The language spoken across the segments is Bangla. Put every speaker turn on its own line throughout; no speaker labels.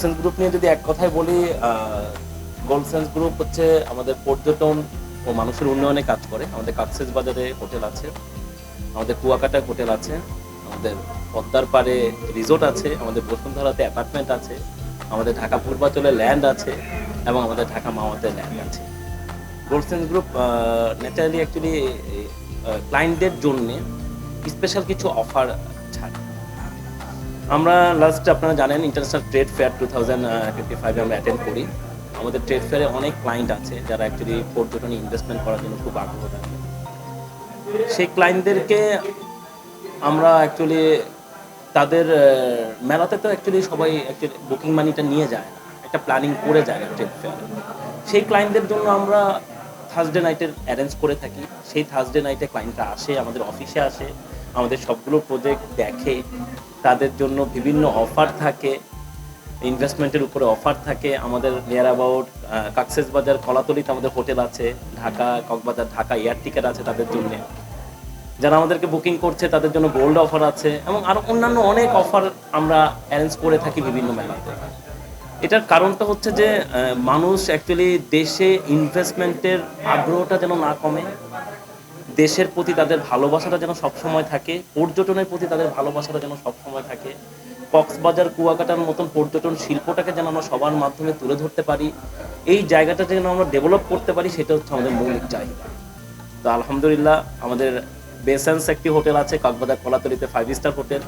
গোলসেন্স গ্রুপ নিয়ে যদি এক কথায় বলি গোলসেন্স গ্রুপ হচ্ছে আমাদের পর্যটন ও মানুষের উন্নয়নে কাজ করে। আমাদের কাকসেস বাজারে হোটেল আছে, আমাদের কুয়াকাটায় হোটেল আছে, আমাদের পদ্মার পাড়ে রিসোর্ট আছে, আমাদের বসুন্ধরাতে অ্যাপার্টমেন্ট আছে, আমাদের ঢাকা পূর্বাঞ্চলে ল্যান্ড আছে এবং আমাদের ঢাকা মাওয়াতে ল্যান্ড আছে। গোলসেন্স গ্রুপ ন্যাচারালি অ্যাকচুয়ালি ক্লায়েন্টদের জন্যে স্পেশাল কিছু অফার আমরা লাস্ট আপনারা জানেন international trade fair two thousand আমরা অ্যাটেন্ড করি। আমাদের ট্রেড ফেয়ারে অনেক ক্লায়েন্ট আছে যারা অ্যাকচুয়ালি পর্যটনে ইনভেস্টমেন্ট করার জন্য খুব আগ্রহ থাকে সেই ক্লায়েন্টদেরকে আমরা অ্যাকচুয়ালি তাদের মেলাতে তো অ্যাকচুয়ালি সবাই অ্যাকচুয়ালি বুকিং মানিটা নিয়ে যায়, একটা প্ল্যানিং করে যায় ট্রেড ফেয়ারে সেই ক্লায়েন্টদের জন্য আমরা থার্সডে নাইটের অ্যারেঞ্জ করে থাকি। সেই থার্সডে নাইটে ক্লায়েন্টরা আসে, আমাদের অফিসে আসে। আমাদের সবগুলো প্রজেক্ট দেখে, তাদের জন্য বিভিন্ন অফার থাকে ইনভেস্টমেন্টের উপরে অফার থাকে। আমাদের নিয়ার অ্যাবাউট কাকসেস বাজার, কলাতলিতে আমাদের হোটেল আছে, ঢাকা, কক্সবাজার, ঢাকা এয়ার টিকেট আছে তাদের জন্য। যারা আমাদেরকে বুকিং করছে, তাদের জন্য গোল্ড অফার আছে, এবং আরও অন্যান্য অনেক অফার আমরা অ্যারেঞ্জ করে থাকি বিভিন্ন মেলাতে। এটার কারণটা হচ্ছে যে মানুষ অ্যাকচুয়ালি দেশে ইনভেস্টমেন্টের আগ্রহটা যেন না কমে দেশের প্রতি তাদের ভালোবাসাটা যেন সবসময় থাকে, পর্যটনের প্রতি তাদের ভালোবাসাটা যেন সবসময় থাকে, কক্সবাজার, কুয়াকাটার মতন পর্যটন শিল্পটাকে যেন আমরা সবার মাধ্যমে তুলে ধরতে পারি, এই জায়গাটা যেন আমরা ডেভেলপ করতে পারি সেটা হচ্ছে আমাদের মৌলিক চাহিদা। তো আলহামদুলিল্লাহ, আমাদের বেসেন্স একটি হোটেল আছে কক্সবাজার কলাতলিতে ফাইভ স্টার হোটেল।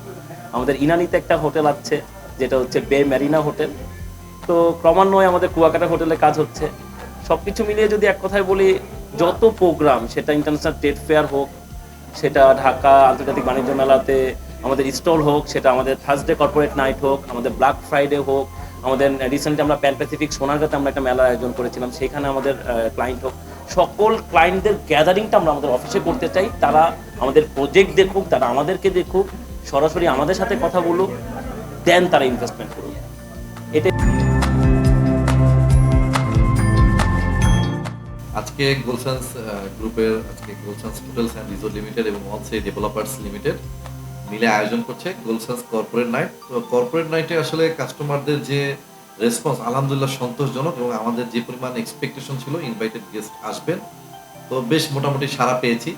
আমাদের ইনানিতে একটা হোটেল আছে, যেটা হচ্ছে বে ম্যারিনা হোটেল। তো ক্রমান্বয়ে আমাদের কুয়াকাটা হোটেলে কাজ হচ্ছে। সব কিছু মিলিয়ে যদি এক কথায় বলি যত প্রোগ্রাম সেটা ইন্টারন্যাশনাল ট্রেড ফেয়ার হোক, সেটা ঢাকা আন্তর্জাতিক বাণিজ্য মেলাতে আমাদের স্টল হোক, সেটা আমাদের থার্সডে কর্পোরেট নাইট হোক, আমাদের ব্ল্যাক ফ্রাইডে হোক, আমাদের রিসেন্টলি আমরা প্যান প্যাসিফিক সোনারগাঁতে আমরা একটা মেলার আয়োজন করেছিলাম, সেখানে আমাদের ক্লায়েন্ট হোক। সকল ক্লায়েন্টদের গ্যাদারিংটা আমরা আমাদের অফিসে করতে চাই, তারা আমাদের প্রজেক্ট দেখুক, তারা আমাদেরকে দেখুক, সরাসরি আমাদের সাথে কথা বলুক দেন তারা ইনভেস্টমেন্ট করুক। এটা
আজকে গোলসান্স গ্রুপের আজকে গোলসান্স হোটেলস অ্যান্ড রিসোর্ট লিমিটেড এবং অলসে ডেভেলপার্স লিমিটেড মিলে আয়োজন করছে গোলসান্স কর্পোরেট নাইট তো কর্পোরেট নাইটে আসলে কাস্টমারদের যে রেসপন্স আলহামদুলিল্লাহ সন্তোষজনক এবং আমাদের যে পরিমাণ এক্সপেকটেশন ছিল ইনভাইটেড গেস্ট আসবেন। তো বেশ মোটামুটি সারা পেয়েছি।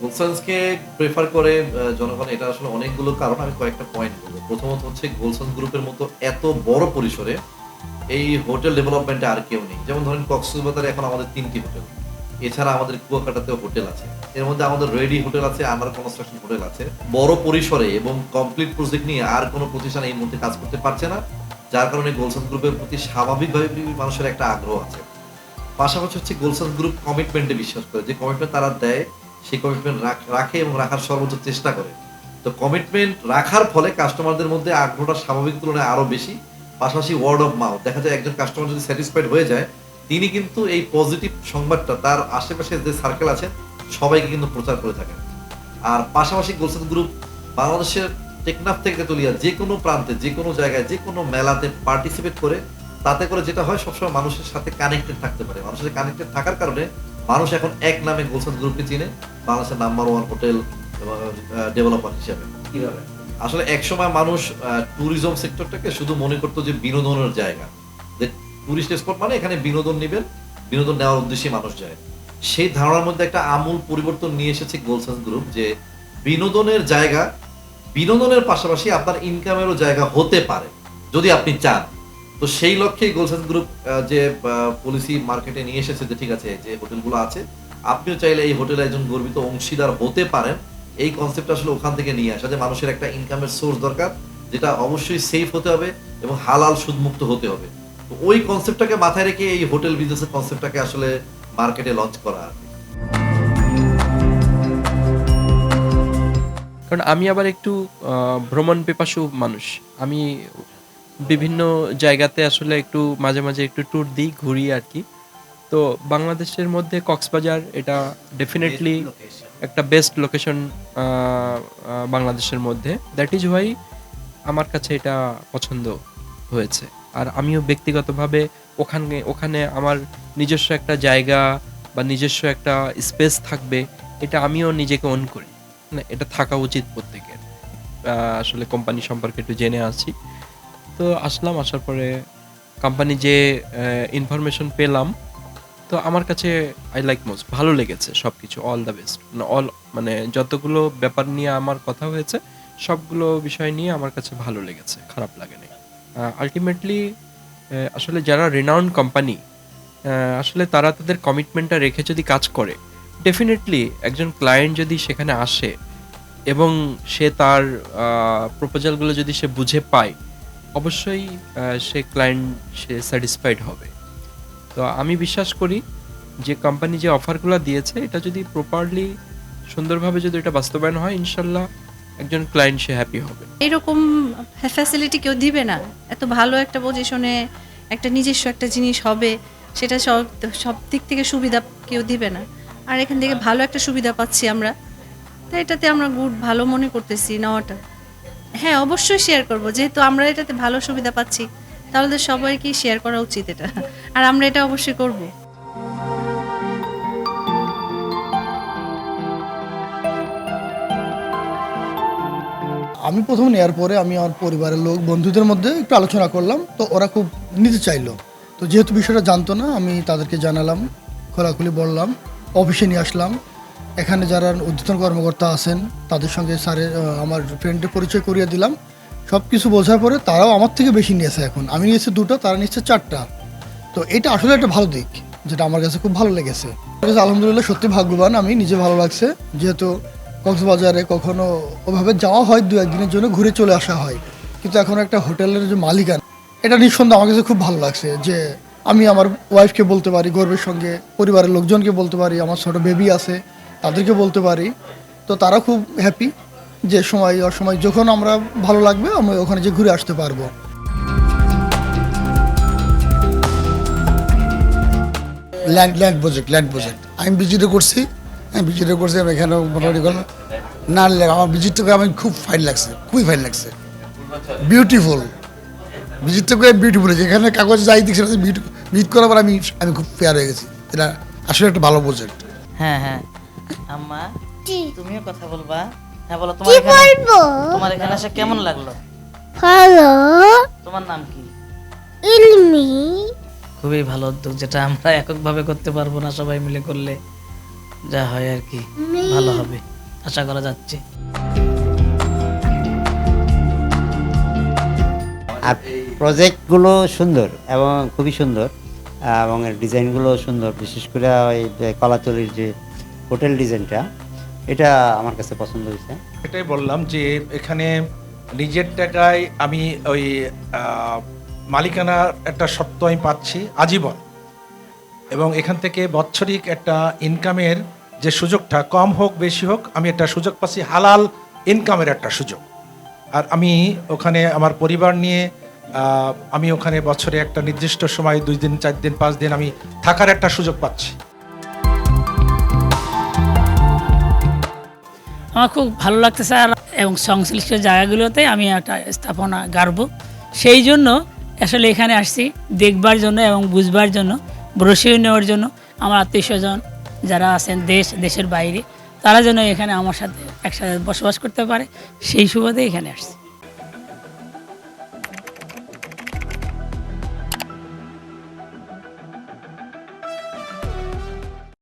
গোলসান্সকে প্রেফার করে জনগণ, এটা আসলে অনেকগুলো কারণ। আমি কয়েকটা পয়েন্ট বলব। প্রথমত হচ্ছে গোলসান্স গ্রুপের মতো এত বড় পরিসরে এই হোটেল ডেভেলপমেন্টে আর কেউ নেই। যেমন ধরেন কক্সবাজারে এখন আমাদের তিনটি হোটেল। এছাড়া আমাদের কুয়াকাটাতেও হোটেল আছে। এর মধ্যে আমাদের রেডি হোটেল আছে আন্ডার কনস্ট্রাকশন হোটেল আছে। বড় পরিসরে এবং কমপ্লিট প্রজেক্ট নিয়ে আর কোনো প্রতিষ্ঠান এই মুহূর্তে কাজ করতে পারছে না। যার কারণে গোলসান গ্রুপের প্রতি স্বাভাবিকভাবে মানুষের একটা আগ্রহ আছে। পাশাপাশি হচ্ছে গোলসান গ্রুপ কমিটমেন্টে বিশ্বাস করে। যে কমিটমেন্ট তারা দেয়, সেই কমিটমেন্ট রাখে এবং রাখার সর্বোচ্চ চেষ্টা করে। তো কমিটমেন্ট রাখার ফলে কাস্টমারদের মধ্যে আগ্রহটা স্বাভাবিক তুলনায় আরও বেশি। পাশাপাশি ওয়ার্ড অফ মাউথ দেখা যায় একজন কাস্টমার যদি স্যাটিসফাইড হয়ে যায়, তিনি কিন্তু এই পজিটিভ সংবাদটা, তার আশেপাশে যে সার্কেল আছে, সবাইকে কিন্তু প্রচার করে থাকেন। আর পাশাপাশি গোলসান গ্রুপ বাংলাদেশের টেকনাফ থেকে তেতুলিয়া যে কোনো প্রান্তে, যে কোনো জায়গায়, যে কোনো মেলাতে পার্টিসিপেট করে, তাতে করে যেটা হয়, সবসময় মানুষের সাথে কানেক্টেড থাকতে পারে। মানুষের কানেক্টেড থাকার কারণে মানুষ এখন এক নামে গোলসান গ্রুপকে চিনে, বাংলাদেশের নাম্বার ওয়ান হোটেল ডেভেলপার হিসাবে।
কীভাবে?
আসলে একসময় মানুষ ট্যুরিজম সেক্টরটাকে শুধু মনে করতো যে বিনোদনের জায়গা। যে টুরিস্ট স্পট মানে এখানে বিনোদন নেবেন, বিনোদন নেওয়ার উদ্দেশ্যে মানুষ যায়। সেই ধারণার মধ্যে একটা আমূল পরিবর্তন নিয়ে এসেছে গোলসান গ্রুপ যে বিনোদনের জায়গা, বিনোদনের পাশাপাশি আপনার ইনকামেরও জায়গা হতে পারে, যদি আপনি চান। তো সেই লক্ষ্যেই গোলসান গ্রুপ যে পলিসি মার্কেটে নিয়ে এসেছে যে ঠিক আছে, যে হোটেলগুলো আছে, আপনিও চাইলে এই হোটেলে একজন গর্বিত অংশীদার হতে পারেন। এই কনসেপ্ট আসলে ওখান থেকে নিয়ে আসা যে মানুষের একটা ইনকামের সোর্স দরকার যেটা অবশ্যই সেফ হতে হবে এবং হালাল সুদমুক্ত হতে হবে। তো ওই কনসেপ্টটাকে মাথায় রেখে এই হোটেল বিজনেসের কনসেপ্টটাকে আসলে মার্কেটে লঞ্চ করা আর
কারণ আমি আবার একটু ভ্রমণ পেপাসু মানুষ। আমি বিভিন্ন জায়গাতে আসলে একটু মাঝে মাঝে একটু ট্যুর দিই ঘুরি আর কি। তো বাংলাদেশের মধ্যে কক্সবাজার এটা ডেফিনেটলি একটা বেস্ট লোকেশন বাংলাদেশের মধ্যে। দ্যাট ইজ ওয়াই আমার কাছে এটা পছন্দ হয়েছে। আর আমিও ব্যক্তিগতভাবে ওখানে ওখানে আমার নিজস্ব একটা জায়গা বা নিজস্ব একটা স্পেস থাকবে, এটা আমিও নিজেকে অন করি। মানে এটা থাকা উচিত প্রত্যেকের। আসলে কোম্পানি সম্পর্কে একটু জেনে আছি। তো আসলাম, আসার পরে কোম্পানি যে ইনফরমেশন পেলাম তো আমার কাছে আই লাইক মোস্ট ভালো লেগেছে সব কিছু অল দ্য বেস্ট মানে অল মানে যতগুলো ব্যাপার নিয়ে আমার কথা হয়েছে, সবগুলো বিষয় নিয়ে আমার কাছে ভালো লেগেছে, খারাপ লাগেনি। আলটিমেটলি আসলে যারা রিনাউন্ড কোম্পানি আসলে তারা তাদের কমিটমেন্টটা রেখে যদি কাজ করে ডেফিনেটলি একজন ক্লায়েন্ট যদি সেখানে আসে এবং সে তার প্রপোজালগুলো যদি সে বুঝে পায়, অবশ্যই সে ক্লায়েন্ট সে স্যাটিসফাইড হবে। তো আমি বিশ্বাস করি যে কোম্পানি যে অফারগুলো দিয়েছে এটা যদি প্রপারলি সুন্দরভাবে যদি এটা বাস্তবায়ন হয় ইনশাল্লাহ একজন ক্লায়েন্ট সে হ্যাপি হবে।
এরকম ফ্যাসিলিটি কেউ দিবে না। এত ভালো একটা পজিশনে একটা নিজস্ব একটা জিনিস হবে সেটা সব সব দিক থেকে সুবিধা কেউ দিবে না। আর এখান থেকে ভালো একটা সুবিধা পাচ্ছি আমরা। তো এটাতে আমরা গুড ভালো মনে করতেছি নেওয়াটা। হ্যাঁ অবশ্যই শেয়ার করব। যেহেতু আমরা এটাতে ভালো সুবিধা পাচ্ছি। তাহলে তো সবাইকেই শেয়ার করা উচিত এটা। আর আমরা এটা অবশ্যই করব।
আমি প্রথম নেওয়ার পরে আমি আমার পরিবারের লোক, বন্ধুদের মধ্যে একটু আলোচনা করলাম, তো ওরা খুব নিতে চাইলো। তো যেহেতু বিষয়টা জানতো না, আমি তাদেরকে জানালাম, খোলাখুলি বললাম, অফিসে নিয়ে আসলাম। এখানে যারা উদ্বোধন কর্মকর্তা আছেন, তাদের সঙ্গে স্যারের আমার ফ্রেন্ডের পরিচয় করিয়ে দিলাম। সব কিছু বোঝার পরে তারাও আমার থেকে বেশি নিয়েছে এখন। আমি নিয়েছি দুটো, তারা নিচ্ছে চারটা। তো এটা আসলে একটা ভালো দিক, যেটা আমার কাছে খুব ভালো লেগেছে। আলহামদুলিল্লাহ সত্যি ভাগ্যবান, আমি নিজে ভালো লাগছে। যেহেতু কক্সবাজারে কখনো ওভাবে যাওয়া হয় দু একদিনের জন্য, ঘুরে চলে আসা হয়। কিন্তু এখন একটা হোটেলের যে মালিকানা, এটা নিঃসন্দেহে আমার কাছে খুব ভালো লাগছে যে আমি আমার ওয়াইফকে বলতে পারি, গর্বের সঙ্গে, পরিবারের লোকজনকে বলতে পারি, আমার ছোট বেবি আছে, তাদেরকে বলতে পারি। তো তারা খুব হ্যাপি যে সময় অসময় যখন আমরা ভালো লাগবে আমি ওখানে যে ঘুরে আসতে পারব।
Land land project land project আমি ভিজিটও করছি আমি ভিজিটও করছি আমি এখানে মোটামুটি করলাম না আমার ভিজিটটা করে আমার খুব ফাইন লাগছে খুবই ফাইন লাগছে। বিউটিফুল ভিজিটটা করে বিউটিফুল এখানে কাগজ যাই দেখছি ভিজিট করার পর আমি আমি খুব ফেয়ার হয়ে গেছি। এটা আসলে একটা ভালো প্রজেক্ট
হ্যাঁ হ্যাঁ। আম্মা তুমিও কথা বলবা। হ্যাঁ বলো তোমার
কি
এখানে তোমার এখানে এসে কেমন লাগল?
ভালো
তোমার নাম কি?
ইলমি।
খুবই ভালো উদ্যোগ যেটা আমরা এককভাবে করতে পারব না সবাই মিলে করলে। যা হয় আর কি ভালো হবে। আশা করা যাচ্ছে।
আর প্রজেক্টগুলো সুন্দর এবং খুবই সুন্দর এবং এর ডিজাইনগুলো সুন্দর বিশেষ করে ওই যে কলাতলির যে হোটেল ডিজাইনটা। এটা আমার কাছে পছন্দ হয়েছে।
এটাই বললাম যে এখানে নিজের টাকায় আমি ওই মালিকানার একটা সত্ত্ব আমি পাচ্ছি, আজীবন। এবং এখান থেকে বৎসরিক একটা ইনকামের যে সুযোগটা, কম হোক, বেশি হোক, আমি একটা সুযোগ পাচ্ছি, হালাল ইনকামের একটা সুযোগ। আর আমি ওখানে আমার পরিবার নিয়ে আমি ওখানে বছরে একটা নির্দিষ্ট সময়, দুই দিন, চার দিন, পাঁচ দিন আমি থাকার একটা সুযোগ পাচ্ছি।
আমার খুব ভালো লাগতেছে আর এবং সংশ্লিষ্ট জায়গাগুলোতে আমি একটা স্থাপনা গাড়ব। সেই জন্য আসলে এখানে আসছি দেখবার জন্য এবং বুঝবার জন্য ব্রসিও নেওয়ার জন্য। আমার আত্মীয় স্বজন যারা আছেন দেশ, দেশের বাইরে, তারা যেন এখানে আমার সাথে একসাথে বসবাস করতে পারে। সেই সুবাদে এখানে আসছি।